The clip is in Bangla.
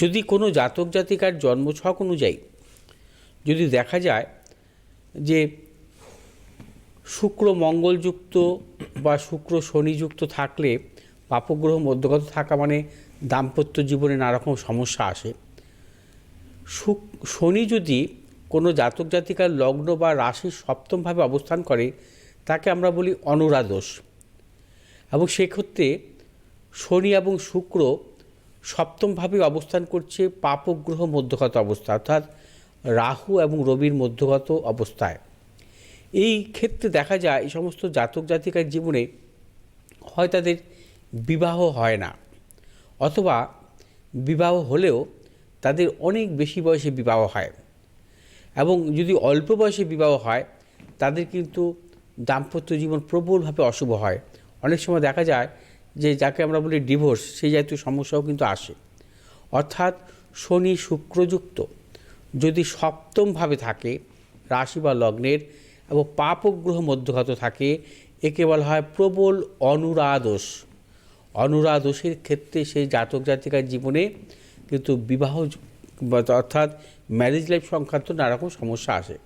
যদি কোনো জাতক জাতিকার জন্মছক অনুযায়ী যদি দেখা যায় যে শুক্র মঙ্গলযুক্ত বা শুক্র শনিযুক্ত থাকলে পাপগ্রহ মধ্যগত থাকা মানে দাম্পত্য জীবনে নানা রকম সমস্যা আসে। শনি যদি কোনো জাতক জাতিকার লগ্ন বা রাশির সপ্তমভাবে অবস্থান করে, তাকে আমরা বলি অনুরাদোষ। এবং সেক্ষেত্রে শনি এবং শুক্র সপ্তমভাবে অবস্থান করছে পাপগ্রহ মধ্যগত অবস্থা, অর্থাৎ রাহু এবং রবির মধ্যগত অবস্থায়। এই ক্ষেত্রে দেখা যায়, এই সমস্ত জাতক জাতিকার জীবনে হয় তাদের বিবাহ হয় না, অথবা বিবাহ হলেও তাদের অনেক বেশি বয়সে বিবাহ হয় এবং যদি অল্প বয়সে বিবাহ হয়, তাদের কিন্তু দাম্পত্য জীবন প্রবলভাবে অশুভ হয়। অনেক সময় দেখা যায় যে যাকে আমরা বলি ডিভোর্স সেই জাতীয় সমস্যাও কিন্তু আসে। অর্থাৎ শনি শুক্রযুক্ত, যদি সপ্তমভাবে থাকে, রাশি বা লগ্নের এবং পাপগ্রহ মধ্যগত থাকে, একে বলা হয় প্রবল অনুরাদোষ। অনুরাদোষের ক্ষেত্রে সেই জাতক জাতিকার জীবনে কিন্তু বিবাহ অর্থাৎ ম্যারেজ লাইফ সংক্রান্ত নানা রকম সমস্যা আসে।